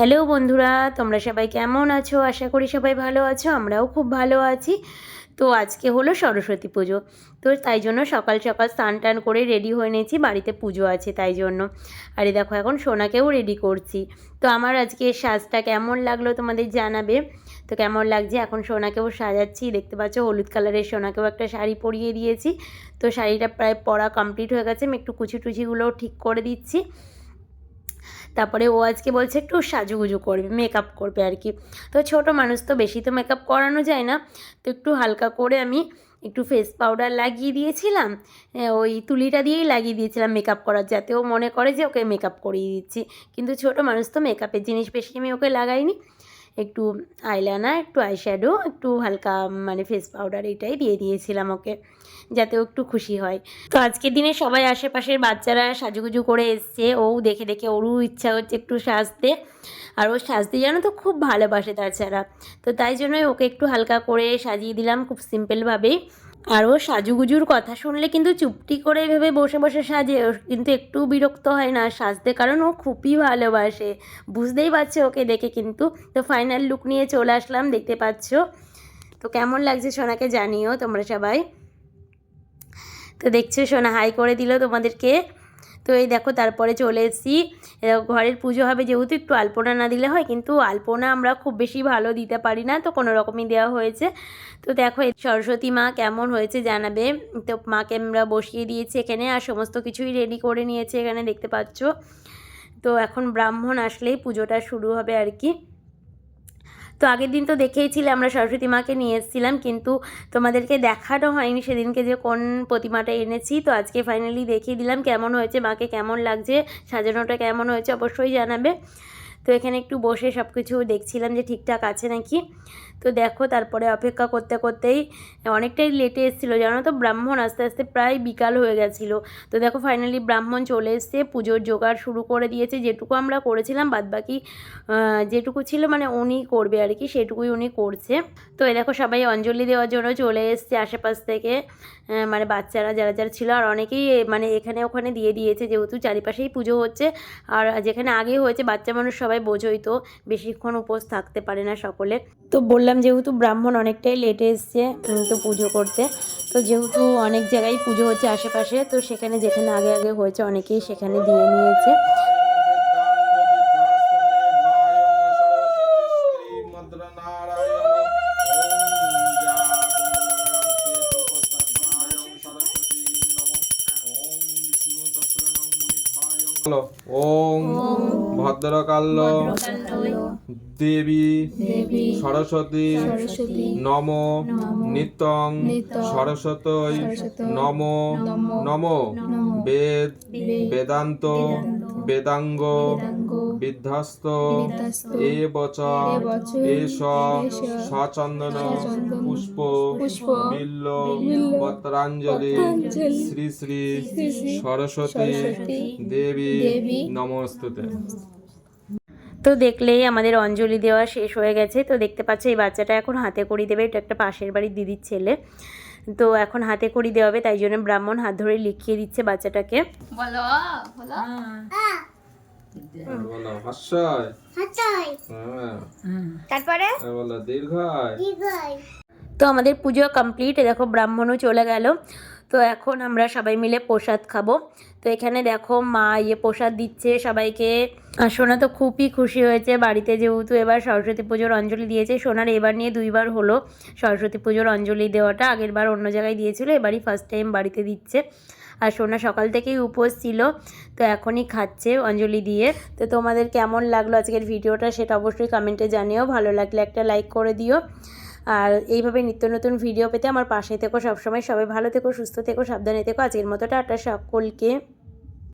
Hello বন্ধুরা, তোমরা সবাই কেমন আছো? আশা করি সবাই ভালো আছো, আমরাও খুব ভালো আছি। তো আজকে হলো সরস্বতী পুজো। তো তাই জন্য সকাল সকাল স্নান টান করে রেডি হয়ে নিয়েছি, বাড়িতে পুজো আছে তাই জন্য। আর এই দেখো, এখন সোনাকেও রেডি করছি। তো আমার আজকে সাজটা কেমন লাগল তোমাদের জানাবে? তো কেমন লাগছে? এখন সোনাকেও সাজাচ্ছি, দেখতে পাচ্ছ হলুদ কালারের সোনাকেও একটা শাড়ি পরিয়ে দিয়েছি। তো শাড়িটা প্রায় পরা কমপ্লিট হয়ে গেছে, আমি একটু কুচি টুচিগুলোও ঠিক করে দিচ্ছি। তারপরে ও আজকে বলছে একটু সাজুগুজু করবে মেকআপ করবে আর কি। তো ছোট মানুষ তো বেশি তো মেকআপ করানো যায় না। তো একটু হালকা করে আমি একটু ফেস পাউডার লাগিয়ে দিয়েছিলাম ওই তুলিটা দিয়েই লাগিয়ে দিয়েছিলাম মেকআপ করার, যাতে ও মনে করে যে ওকে মেকআপ করিয়ে দিচ্ছি। কিন্তু ছোট মানুষ তো মেকআপের জিনিস বেশি আমি ওকে লাগাইনি। একটু আইলাইনার একটু আইশ্যাডো একটু হালকা মানে ফেস পাউডার এটাই দিয়ে দিয়েছিলাম ওকে, যাতে ও একটু খুশি হয়। তো আজকের দিনে সবাই আশেপাশের বাচ্চারা সাজুগুজু করে এসছে, ও দেখে দেখে ওরও ইচ্ছা হচ্ছে একটু সাজতে, আর ও সাজতে যেন তো খুব ভালোবাসে তাছাড়া। তো তাই জন্যই ওকে একটু হালকা করে সাজিয়ে দিলাম খুব সিম্পলভাবেই আর ও সাজুগুজুর কথা শুনলে কিন্তু চুপটি করে ভেবে বসে বসে সাজে। কিন্তু একটু বিরক্ত হয় না সাজতে, কারণ ও খুবই ভালোবাসে। বুঝতেই পারছে ওকে দেখে কিন্তু। তো ফাইনাল লুক নিয়ে চলে আসলাম, দেখতে পাচ্ছ? তো কেমন লাগছে সোনাকে জানিও তোমরা সবাই। তো দেখছ সোনা হাই করে দিল তোমাদেরকে। তো এই দেখো, তারপরে চলে এসেছি। ঘরের পুজো হবে যেহেতু, একটু আলপনা না দিলে হয়, কিন্তু আলপনা আমরা খুব বেশি ভালো দিতে পারি না, তো কোনো রকমই দেওয়া হয়েছে। তো দেখো সরস্বতী মা কেমন হয়েছে জানাবে। তো মাকে আমরা বসিয়ে দিয়েছি এখানে, আর সমস্ত কিছুই রেডি করে নিয়েছে এখানে, দেখতে পাচ্ছ। তো এখন ব্রাহ্মণ আসলেই পুজোটা শুরু হবে আর কি। তো আগের দিন তো দেখেইছিলে আমরা সরস্বতী মাকে নিয়ে এসেছিলাম, কিন্তু তোমাদেরকে দেখানো হয়নি সেদিনকে যে কোন প্রতিমাটা এনেছি। তো আজকে ফাইনালি দেখিয়ে দিলাম কেমন হয়েছে, মাকে কেমন লাগছে, সাজানোটা কেমন হয়েছে অবশ্যই জানাবে। তো এখানে একটু বসে সব কিছু দেখছিলাম যে ঠিকঠাক আছে নাকি। তো দেখো তারপরে অপেক্ষা করতে করতেই অনেকটাই লেটে এসেছিল। জানো তো ব্রাহ্মণ আস্তে আস্তে প্রায় বিকাল হয়ে গেছিল। তো দেখো ফাইনালি ব্রাহ্মণ চলে এসছে, পুজোর জোগাড় শুরু করে দিয়েছে। যেটুকু আমরা করেছিলাম, বাদবাকি যেটুকু ছিল মানে উনি করবে আর কি, সেটুকুই উনি করছে। তো এই দেখো সবাই অঞ্জলি দেওয়ার জন্য চলে এসছে আশেপাশ থেকে। মানে বাচ্চারা যারা যারা ছিল আর অনেকেই মানে এখানে ওখানে দিয়ে দিয়েছে, যেহেতু চারিপাশেই পুজো হচ্ছে। আর যেখানে আগে হয়েছে, বাচ্চা মানুষ সবাই বোঝোই তো, বেশিক্ষণ উপোস থাকতে পারে না সকলে। তো বললাম যেহেতু ব্রাহ্মণ অনেকটাই লেটে এসছে তো পুজো করতে। তো যেহেতু অনেক জায়গায় পুজো হচ্ছে আশেপাশে, তো সেখানে যেখানে আগে আগে হয়েছে অনেকেই সেখানে দিয়ে নিয়েছে। ওম ভদ্রকাল্য দেবী সরস্বতী নম নিত্যং সরস্বতী নম নম বেদ বেদান্ত বেদাঙ্গ বিধ্বস্ত। এ বচ এষ। সচন্দন। পুষ্প। বিল্ল পত্রাঞ্জলি। শ্রী শ্রী সরস্বতী। দেবী। নমস্তুতে। তো দেখলেই আমাদের অঞ্জলি দেওয়া শেষ হয়ে গেছে। তো দেখতে পাচ্ছ এই বাচ্চাটা এখন হাতে করি দেবে। এটা একটা পাশের বাড়ির দিদির ছেলে। তো এখন হাতে করি দেওয়া হবে তাই জন্য ব্রাহ্মণ হাত ধরে লিখিয়ে দিচ্ছে বাচ্চাটাকে। বলো বলো। হ্যাঁ তারপরে? বলো দীর্ঘায়। তো আমাদের পুজো কমপ্লিট দেখো ব্রাহ্মণও চলে গেল। তো এখন আমরা সবাই মিলে প্রসাদ খাব। তো এখানে দেখো মা ইয়ে প্রসাদ দিচ্ছে সবাইকে। আর সোনা তো খুবই খুশি হয়েছে বাড়িতে যেহেতু এবার সরস্বতী পুজোর অঞ্জলি দিয়েছে। সোনার এবার নিয়ে দুইবার হলো সরস্বতী পুজোর অঞ্জলি দেওয়াটা। আগের বার অন্য জায়গায় দিয়েছিল এবারই ফার্স্ট টাইম বাড়িতে দিচ্ছে। আর সোনা সকাল থেকেই উপোস ছিল, তো এখনই খাচ্ছে অঞ্জলি দিয়ে। তো তোমাদের কেমন লাগল আজকের ভিডিওটা সেটা অবশ্যই কমেন্টে জানিও, ভালো লাগলে একটা লাইক করে দিও। আর এইভাবে নিত্য নতুন ভিডিও পেতে আমার পাশে থেকো সবসময়। সবাই ভালো থেকো, সুস্থ থেকো, সাবধানে থেকো। আজকের মতোটা একটা সকলকে।